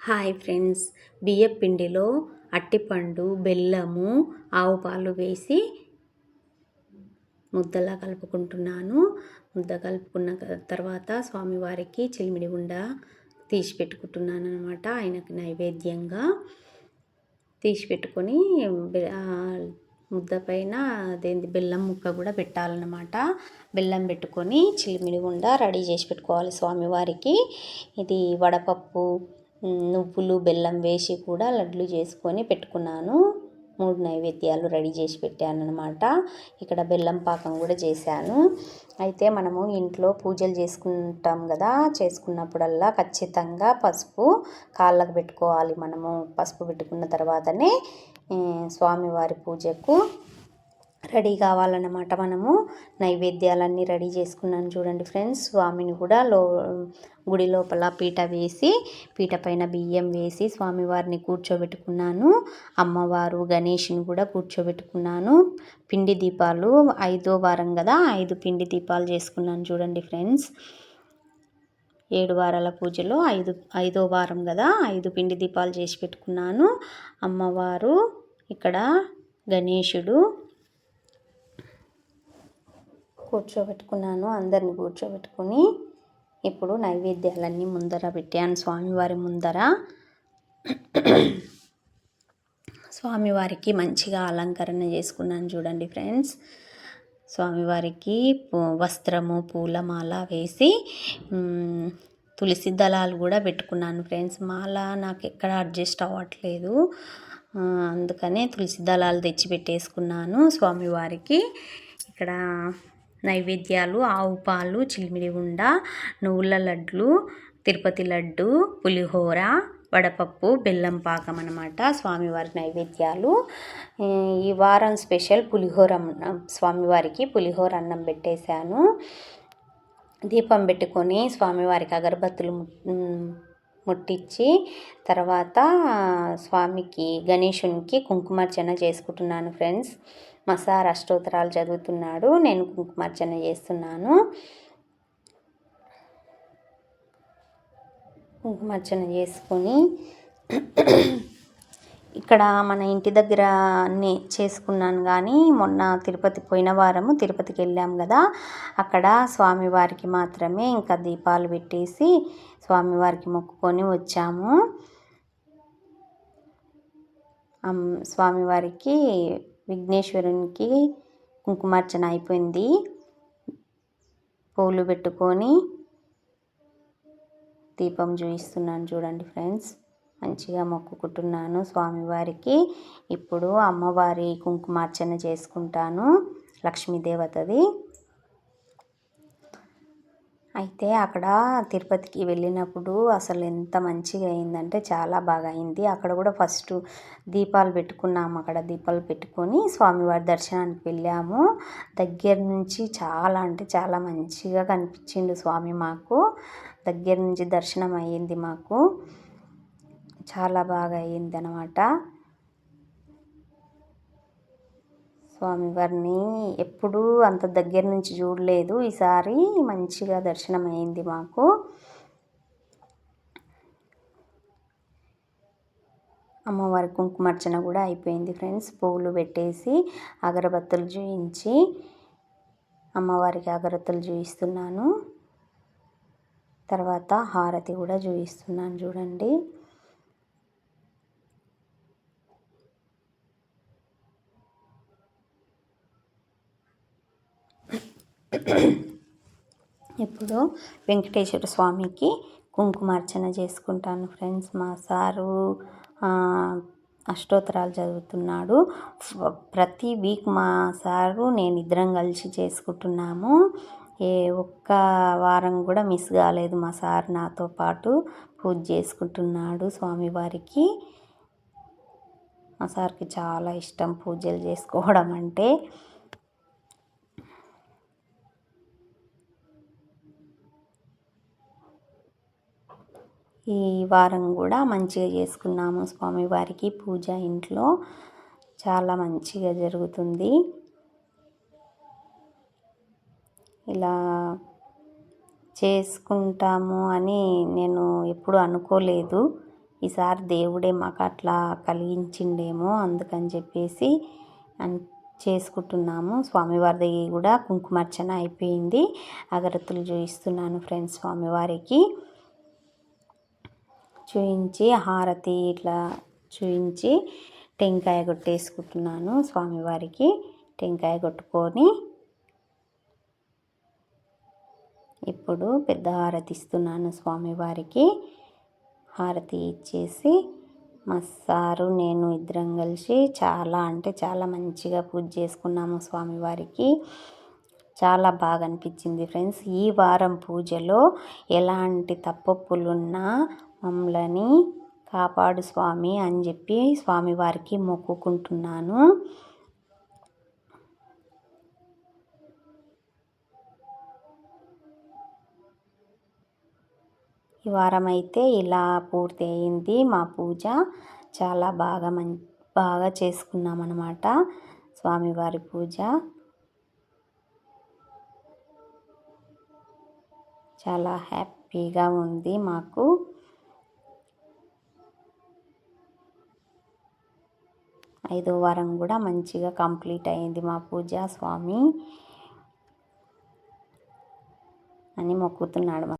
Hi friends. బియ్యం పిండిలో అట్టిపండు బెల్లము ఆవు పాలు వేసి ముద్దలా కలుపుకుంటున్నాను. ముద్ద కలుపుకున్న తర్వాత స్వామివారికి చిలిమిడి ఉండ తీసి పెట్టుకుంటున్నాను అనమాట ఆయనకు నైవేద్యంగా తీసి పెట్టుకొని ముద్ద పైన అదేంటి బెల్లం ముక్క కూడా పెట్టాలన్నమాట. బెల్లం పెట్టుకొని చిలిమిడి గుండ రెడీ చేసి పెట్టుకోవాలి స్వామివారికి. ఇది వడపప్పు నువ్వులు బెల్లం వేసి కూడా లడ్లు చేసుకొని పెట్టుకున్నాను. మూడు నైవేద్యాలు రెడీ చేసి పెట్టాను అనమాట ఇక్కడ బెల్లం పాకం కూడా చేశాను. అయితే మనము ఇంట్లో పూజలు చేసుకుంటాం కదా చేసుకున్నప్పుడల్లా ఖచ్చితంగా పసుపు కాళ్ళకు పెట్టుకోవాలి మనము. పసుపు పెట్టుకున్న తర్వాతనే స్వామివారి పూజకు రెడీ కావాలన్నమాట మనము. నైవేద్యాలన్నీ రెడీ చేసుకున్నాను చూడండి ఫ్రెండ్స్. స్వామిని కూడా లో గుడి లోపల పీట వేసి పీట పైన బియ్యం వేసి స్వామివారిని కూర్చోబెట్టుకున్నాను. అమ్మవారు గణేష్ని కూడా కూర్చోబెట్టుకున్నాను. పిండి దీపాలు ఐదో వారం కదా ఐదు పిండి దీపాలు చేసుకున్నాను చూడండి ఫ్రెండ్స్. ఏడు వారాల పూజలో ఐదు ఐదో వారం కదా ఐదు పిండి దీపాలు చేసి పెట్టుకున్నాను. అమ్మవారు ఇక్కడ గణేషుడు కూర్చోబెట్టుకున్నాను అందరిని కూర్చోబెట్టుకుని ఇప్పుడు నైవేద్యాలన్నీ ముందర పెట్టాను స్వామివారి ముందర స్వామివారికి మంచిగా అలంకరణ చేసుకున్నాను చూడండి ఫ్రెండ్స్. స్వామివారికి వస్త్రము పూలమాల వేసి తులసి దళాలు కూడా పెట్టుకున్నాను ఫ్రెండ్స్. మాల నాకు ఎక్కడ అడ్జస్ట్ అవ్వట్లేదు. అందుకనే తులసి దళాలు తెచ్చి పెట్టేసుకున్నాను స్వామివారికి. ఇక్కడ నైవేద్యాలు ఆవు పాలు చిలిమిడి ఉండ నువ్వుల లడ్లు తిరుపతి లడ్డు పులిహోర వడపప్పు బెల్లం పాకం అన్నమాట. స్వామివారి నైవేద్యాలు. ఈ వారం స్పెషల్ పులిహోర అన్నం- స్వామివారికి పులిహోర అన్నం పెట్టేశాను. దీపం పెట్టుకొని స్వామివారికి అగరబత్తులు ముట్టించి తర్వాత స్వామికి గణేశునికి కుంకుమార్చన చేసుకుంటున్నాను ఫ్రెండ్స్. మా అష్టోత్తరాలు చదువుతున్నాడు. నేను కుంకుమార్చన చేస్తున్నాను. కుంకుమార్చన చేసుకొని ఇక్కడ మన ఇంటి దగ్గర అన్నీ చేసుకున్నాను కానీ మొన్న తిరుపతి పోయిన వారము తిరుపతికి వెళ్ళాం కదా. అక్కడ స్వామివారికి మాత్రమే ఇంకా దీపాలు పెట్టేసి స్వామివారికి మొక్కుకొని వచ్చాము. స్వామివారికి విఘ్నేశ్వరునికి కుంకుమార్చన అయిపోయింది. పూలు పెట్టుకొని దీపం చూపిస్తున్నాను చూడండి ఫ్రెండ్స్. మంచిగా మొక్కుకుంటున్నాను స్వామివారికి. ఇప్పుడు అమ్మవారి కుంకుమార్చన చేసుకుంటాను. లక్ష్మీదేవతది. అయితే అక్కడ తిరుపతికి వెళ్ళినప్పుడు అసలు ఎంత మంచిగా అయిందంటే చాలా బాగా అయింది. అక్కడ కూడా ఫస్ట్ దీపాలు పెట్టుకున్నాము. అక్కడ దీపాలు పెట్టుకొని స్వామివారి దర్శనానికి వెళ్ళాము. దగ్గర నుంచి చాలా అంటే చాలా మంచిగా కనిపించిండు స్వామి మాకు. దగ్గర నుంచి దర్శనం అయ్యింది మాకు. చాలా బాగా అయ్యింది అనమాట స్వామివారిని ఎప్పుడూ అంత దగ్గర నుంచి చూడలేదు. ఈసారి మంచిగా దర్శనం అయింది మాకు. అమ్మవారి కుంకుమార్చన కూడా అయిపోయింది ఫ్రెండ్స్. పువ్వులు పెట్టేసి అగరబత్తులు చూయించి అమ్మవారికి అగరత్తులు చూపిస్తున్నాను తర్వాత హారతి కూడా చూపిస్తున్నాను చూడండి. ఇప్పుడు వెంకటేశ్వర స్వామికి కుంకుమార్చన చేసుకుంటాను ఫ్రెండ్స్. మా సారు అష్టోత్తరాలు చదువుతున్నాడు. ప్రతి వీక్ మా సారు నేను ఇద్దరం కలిసి చేసుకుంటున్నాము. ఏ ఒక్క వారం కూడా మిస్ కాలేదు మా సార్ నాతో పాటు పూజ చేసుకుంటున్నాడు స్వామివారికి. మా సార్కి చాలా ఇష్టం పూజలు చేసుకోవడం అంటే. ఈ వారం కూడా మంచిగా చేసుకున్నాము స్వామివారికి పూజ ఇంట్లో. చాలా మంచిగా జరుగుతుంది. ఇలా చేసుకుంటాము అని నేను ఎప్పుడు అనుకోలేదు. ఈసారి దేవుడే మాకు అట్లా కలిగించిండేమో అందుకని చెప్పేసి అని చేసుకుంటున్నాము. స్వామివారిది కూడా కుంకుమార్చన అయిపోయింది. అగరత్తులు చూపిస్తున్నాను ఫ్రెండ్స్ స్వామివారికి చూయించి హారతి ఇట్లా చూయించి టెంకాయ కొట్టేసుకుంటున్నాను స్వామివారికి. టెంకాయ కొట్టుకొని ఇప్పుడు పెద్ద హారతి ఇస్తున్నాను స్వామివారికి. హారతి ఇచ్చేసి మా సారు నేను ఇద్దరం కలిసి చాలా అంటే చాలా మంచిగా పూజ చేసుకున్నాము స్వామివారికి. చాలా బాగా అనిపించింది ఫ్రెండ్స్. ఈ వారం పూజలో ఎలాంటి తప్పప్పులున్నా మమ్మల్ని కాపాడు స్వామి అని చెప్పి స్వామివారికి మొక్కుకుంటున్నాను. ఈ వారం అయితే ఇలా పూర్తి అయింది మా పూజ చాలా బాగా మం బాగా చేసుకున్నాం అన్నమాట స్వామివారి పూజ. చాలా హ్యాపీగా ఉంది మాకు. ఐదో వారం కూడా మంచిగా కంప్లీట్ అయింది మా పూజ స్వామి అని మొక్కుతున్నాడు